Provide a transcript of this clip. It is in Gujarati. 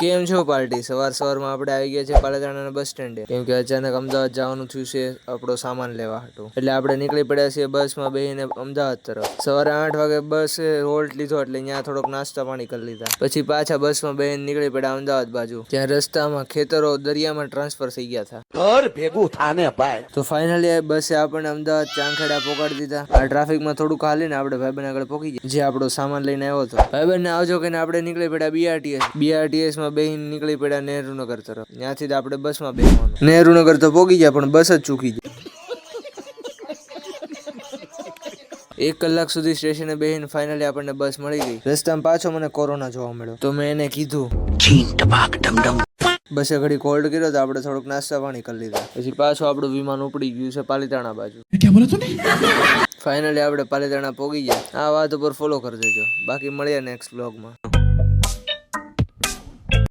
કેમ છો પાર્ટી? સવાર સવારમાં આપણે આવી ગયા છે પાલિતાણાના બસ સ્ટેન્ડે. કેમ કે અચાનક અમદાવાદ જવાનું થયું છે આપણો સામાન લેવા હતું એટલે આપણે નીકળી પડ્યા છીએ બસમાં બેસીને અમદાવાદ તરફ. સવારે આઠ વાગે બસ હોલ્ટ લીધો એટલે ત્યાં થોડોક નાસ્તા પાણી કરી લીધા. પછી પાછા બસમાં બેસીને નીકળી પડ્યા અમદાવાદ બાજુ. ત્યાં રસ્તામાં ખેતરો દરિયામાં ટ્રાન્સફર થઈ ગયા હતા. ભેગું થાને ભાઈ. તો ફાઇનલી બસે આપણને અમદાવાદ ચાંખેડા પોકાડી દીધા. આ ટ્રાફિકમાં થોડુંક હાલીને આપણે ભાઈબંધ આગળ પોકી ગયા. જે આપણો સામાન લઈને આવ્યો હતો. ભાઈબંધને આવજો કે આપણે નીકળી પડ્યા બીઆરટીએસ બીઆરટીએસ માં બેહીને નીકળી પડ્યા નહેરુનગર તરફ. ત્યાંથી જ આપણે બસમાં બેસવાનું. નહેરુનગર તો પોગી ગયા પણ બસ જ ચૂકી ગઈ. એક કલાક સુધી સ્ટેશને બેહીને ફાઇનલી આપણને બસ મળી ગઈ. રસ્તામાં પાછો મને કોરોના જોવા મળ્યો. તો મેં એને કીધું બસે ઘડી કોલ્ડ કર્યો તો આપણે થોડુંક નાસ્તા પાણી કરી લીધા. પછી પાછું આપણું વિમાન ઉપડી ગયું છે પાલિતાણા બાજુ. ફાઇનલી આપણે પાલિતાણા પોગી ગયા. આ વાત ઉપર ફોલો કરી દેજો. બાકી મળીએ નેક્સ્ટ બ્લોગમાં